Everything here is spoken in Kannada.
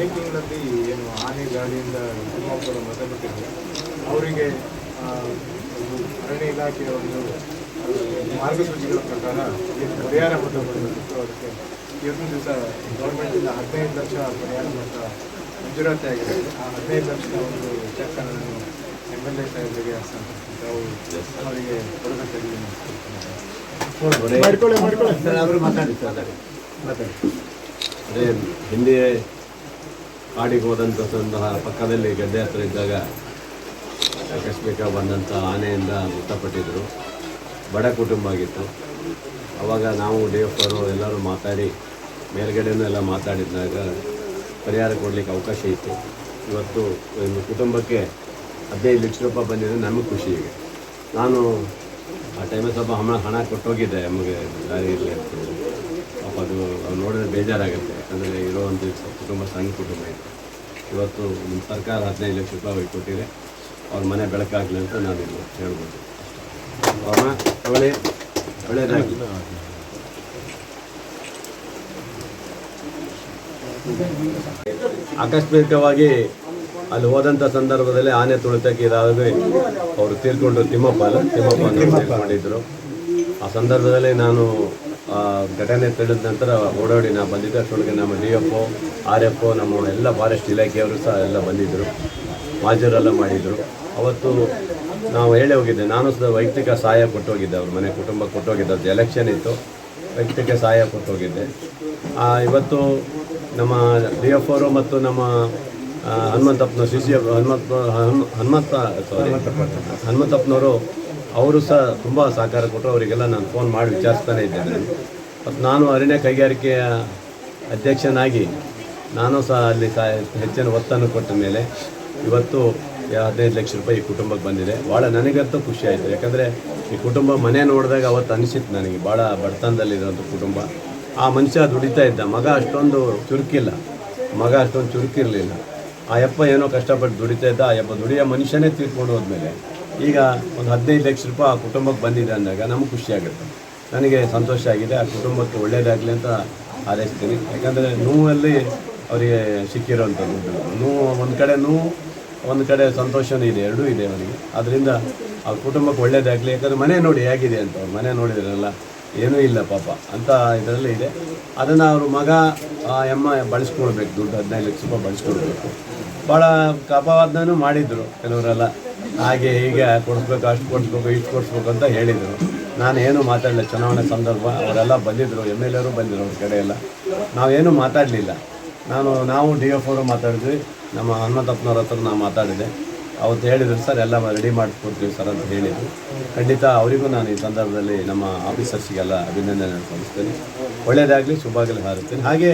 ಮೇ ತಿಂಗಳಲ್ಲಿ ಏನು ಆನೆ ಗಾಳಿಯಿಂದ ತಿಮ್ಮಾಪುರ ಮತಗಟ್ಟಿದೆ ಅವರಿಗೆ ಅರಣ್ಯ ಇಲಾಖೆಯ ಒಂದು ಮಾರ್ಗಸೂಚಿಗಳ ಪ್ರಕಾರ ಏನು ಪರಿಹಾರ ಮೊತ್ತ ಬರಬೇಕಿತ್ತು ಅದಕ್ಕೆ ಇವತ್ತಿನ ದಿವಸ ಗೌರ್ಮೆಂಟಿಂದ ಹದಿನೈದು ಲಕ್ಷ ಪರಿಹಾರ ಮೊತ್ತ ಮಂಜೂರಾತಿ ಆಗಿದೆ ಆ ಹದಿನೈದು ಲಕ್ಷದ ಒಂದು ಚೆಕ್ ಅನ್ನು ನಾನು ಎಂ ಎಲ್ ಎ ಸಾಹೇಬರಿಗೆ ಹಸ್ತಾಂತರಿಸಿದ್ದೆ ಅವರು ಅವರಿಗೆ ಕೊಡಬೇಕಾಗಿ ಮಾಡ್ಕೊಳ್ಳಿ ಮಾಡ್ಕೊಳ್ಳಿ. ಸರ್ ಅವರು ಮಾತಾಡಿ ಮಾತಾಡಿ. ಮಾತಾಡಿ. ಅದೇ ಹಿಂದೆ ಕಾಡಿಗೆ ಹೋದಂಥ ಪಕ್ಕದಲ್ಲಿ ಗದ್ದೆ ಹತ್ರ ಇದ್ದಾಗ ಆಕಸ್ಮಿಕ ಬಂದಂಥ ಆನೆಯಿಂದ ಮೃತಪಟ್ಟಿದ್ದರು ಬಡ ಕುಟುಂಬ ಆಗಿತ್ತು. ಆವಾಗ ನಾವು ಡಿ ಎಲ್ಲರೂ ಮಾತಾಡಿ ಮೇಲ್ಗಡೆನೂ ಎಲ್ಲ ಮಾತಾಡಿದಾಗ ಪರಿಹಾರ ಕೊಡಲಿಕ್ಕೆ ಅವಕಾಶ ಇತ್ತು. ಇವತ್ತು ಕುಟುಂಬಕ್ಕೆ ಹದಿನೈದು ಲಕ್ಷ ರೂಪಾಯಿ ಬಂದಿದೆ ನಮಗೆ ಖುಷಿ ಇದೆ ನಾನು ಆ ಟೈಮಲ್ಲಿ ಸ್ವಲ್ಪ ಹಣ ಹಣ ಕೊಟ್ಟೋಗಿದ್ದೆ ನಮಗೆ ದಾರಿಯಲ್ಲಿ ಪಾಪ ಅದು ಅವ್ರು ನೋಡಿದ್ರೆ ಬೇಜಾರಾಗುತ್ತೆ. ಯಾಕಂದರೆ ಇರೋವಂಥ ಕುಟುಂಬ, ಸಣ್ಣ ಕುಟುಂಬ ಇದೆ. ಇವತ್ತು ನಿಮ್ಮ ಸರ್ಕಾರ ಹದಿನೈದು ಲಕ್ಷ ರೂಪಾಯಿ ಕೊಟ್ಟಿದೆ. ಅವ್ರ ಮನೆ ಬೆಳಕಾಗಲಿ ಅಂತ ನಾನು ಹೇಳ್ಬೋದು. ಅವ್ರನ್ನ ಒಳ್ಳೆ ಒಳ್ಳೆಯದಾಗಲಿ ಆಕಸ್ಮಿಕವಾಗಿ ಅಲ್ಲಿ ಹೋದಂಥ ಸಂದರ್ಭದಲ್ಲಿ ಆನೆ ತುಳಿತಕ್ಕೆ ಇದಾಗಿ ಅವರು ತೀರ್ಕೊಂಡು ತಿಮ್ಮಪ್ಪ ಅಲ್ಲ ತಿಮ್ಮಪ್ಪ ಮಾಡಿದ್ರು ತೀರ್ಕೊಂಡಿದ್ರು. ಆ ಸಂದರ್ಭದಲ್ಲಿ ನಾನು ಆ ಘಟನೆ ತಿಳಿದ ನಂತರ ಓಡಾಡಿ ನಾ ಬಂದಿದ್ದೆ. ಅಷ್ಟೊಳಗೆ ನಮ್ಮ D F O R F O ನಮ್ಮ ಎಲ್ಲ ಫಾರೆಸ್ಟ್ ಇಲಾಖೆಯವರು ಸಹ ಎಲ್ಲ ಬಂದಿದ್ದರು ಮಾಜೂರೆಲ್ಲ ಮಾಡಿದರು. ಅವತ್ತು ನಾವು ಹೇಳಿ ಹೋಗಿದ್ದೆ. ನಾನು ಸಹ ವೈಯಕ್ತಿಕ ಸಹಾಯ ಕೊಟ್ಟೋಗಿದ್ದೆ. ಅವ್ರ ಮನೆ ಕುಟುಂಬ ಕೊಟ್ಟೋಗಿದ್ದೆ ಅದು ಎಲೆಕ್ಷನ್ ಇತ್ತು. ವೈಯಕ್ತಿಕ ಸಹಾಯ ಕೊಟ್ಟೋಗಿದ್ದೆ. ಇವತ್ತು ನಮ್ಮ ಡಿ ಎಫ್ ಅವರು ಮತ್ತು ನಮ್ಮ ಹನುಮಂತಪ್ಪನ ಶಿಷ್ಯ, ಹನುಮಂತ ಹನುಮ- ಹನುಮಂತ ಸಾರಿ ಹನುಮಂತಪ್ಪನವರು, ಅವರು ಸಹ ತುಂಬ ಸಹಕಾರ ಕೊಟ್ಟರು. ಅವರಿಗೆಲ್ಲ ನಾನು ಫೋನ್ ಮಾಡಿ ವಿಚಾರಿಸ್ತಾನೆ ಇದ್ದೇನೆ. ಮತ್ತು ನಾನು ಅರಣ್ಯ ಕೈಗಾರಿಕೆಯ ಅಧ್ಯಕ್ಷನಾಗಿ, ನಾನು ಸಹ ಅಲ್ಲಿ ಸಹ ಹೆಚ್ಚಿನ ಒತ್ತನ್ನು ಕೊಟ್ಟ ಮೇಲೆ ಇವತ್ತು ಹದಿನೈದು ಲಕ್ಷ ರೂಪಾಯಿ ಈ ಕುಟುಂಬಕ್ಕೆ ಬಂದಿದೆ. ಭಾಳ ನನಗಂತೂ ಖುಷಿ ಆಯಿತು. ಯಾಕಂದರೆ ಈ ಕುಟುಂಬ ಮನೆ ನೋಡಿದಾಗ ಅವತ್ತು ಅನಿಸಿತ್ತು ನನಗೆ. ಭಾಳ ಬಡತನದಲ್ಲಿರೋಂಥ ಕುಟುಂಬ. ಆ ಮನುಷ್ಯ ದುಡಿತಾ ಇದ್ದ. ಮಗ ಅಷ್ಟೊಂದು ಚುರುಕಿಲ್ಲ. ಮಗ ಅಷ್ಟೊಂದು ಚುರುಕಿರಲಿಲ್ಲ. ಆ ಯಪ್ಪ ಏನೋ ಕಷ್ಟಪಟ್ಟು ದುಡಿತಾ ಇದ್ದ ಆ ಯಪ್ಪ ದುಡಿಯೋ ಮನುಷ್ಯನೇ ತೀರ್ಕೊಂಡು ಹೋದ್ಮೇಲೆ ಈಗ ಒಂದು ಹದಿನೈದು ಲಕ್ಷ ರೂಪಾಯಿ ಆ ಕುಟುಂಬಕ್ಕೆ ಬಂದಿದೆ ಅಂದಾಗ ನಮಗೆ ಖುಷಿ ಆಗುತ್ತೆ. ನನಗೆ ಸಂತೋಷ ಆಗಿದೆ, ಆ ಕುಟುಂಬಕ್ಕೆ ಒಳ್ಳೆಯದಾಗಲಿ ಅಂತ ಹಾರೈಸ್ತೀನಿ. ಯಾಕಂದರೆ ನೋವಲ್ಲಿ ಅವರಿಗೆ ಸಿಕ್ಕಿರೋವಂಥದ್ದು ನೋವು ಒಂದು ಕಡೆ ನೋವು, ಒಂದು ಕಡೆ ಸಂತೋಷನೂ ಇದೆ, ಎರಡೂ ಇದೆ ಅವನಿಗೆ ಅದರಿಂದ ಆ ಕುಟುಂಬಕ್ಕೆ ಒಳ್ಳೆಯದಾಗಲಿ ಯಾಕಂದರೆ ಮನೆ ನೋಡಿ ಹೇಗಿದೆ ಅಂತ ಅವ್ರು, ಮನೆ ನೋಡಿದ್ರಲ್ಲ, ಏನೂ ಇಲ್ಲ ಪಾಪ ಅಂತ ಇದರಲ್ಲಿ ಇದೆ. ಅದನ್ನು ಅವರು ಮಗ ಎಮ್ಮ ಬಳಸ್ಕೊಳ್ಬೇಕು, ದುಡ್ಡು ಹದಿನೈದು ಲಕ್ಷ ರೂಪಾಯಿ ಬಳಸ್ಕೊಳ್ಬೇಕು. ಭಾಳ ಕಪವಾದನೂ ಮಾಡಿದರು ಕೆಲವರೆಲ್ಲ. ಹಾಗೆ ಹೀಗೆ ಕೊಡಿಸ್ಬೇಕು, ಅಷ್ಟು ಕೊಡಿಸ್ಬೇಕು, ಇಷ್ಟು ಕೊಡಿಸ್ಬೇಕು ಅಂತ ಹೇಳಿದರು. ನಾನು ಏನೂ ಮಾತಾಡಲಿಲ್ಲ. ಚುನಾವಣೆ ಸಂದರ್ಭ ಅವರೆಲ್ಲ ಬಂದಿದ್ದರು ಎಂ ಎಲ್ ಎರು ಬಂದಿದ್ರು ಅವ್ರ ಕಡೆಯೆಲ್ಲ ನಾವೇನೂ ಮಾತಾಡಲಿಲ್ಲ. ನಾನು, ನಾವು ಡಿ ಎಫ್ ಅವರು ಮಾತಾಡಿದ್ವಿ. ನಮ್ಮ ಹನುಮಂತಪ್ಪನವ್ರ ಹತ್ರ ನಾನು ಮಾತಾಡಿದೆ. ಅವತ್ತು ಹೇಳಿದರು, ಸರ್, ಎಲ್ಲ ರೆಡಿ ಮಾಡಿಕೊಡ್ತೀವಿ ಸರ್ ಅಂತ ಹೇಳಿದರು. ಖಂಡಿತ ಅವರಿಗೂ ನಾನು ಈ ಸಂದರ್ಭದಲ್ಲಿ ನಮ್ಮ ಆಫೀಸರ್ಸಿಗೆಲ್ಲ ಅಭಿನಂದನೆ ಸಲ್ಲಿಸ್ತೇನೆ. ಒಳ್ಳೆಯದಾಗಲಿ, ಶುಭಾಗಲಿ ಹಾರುತ್ತೇನೆ. ಹಾಗೆ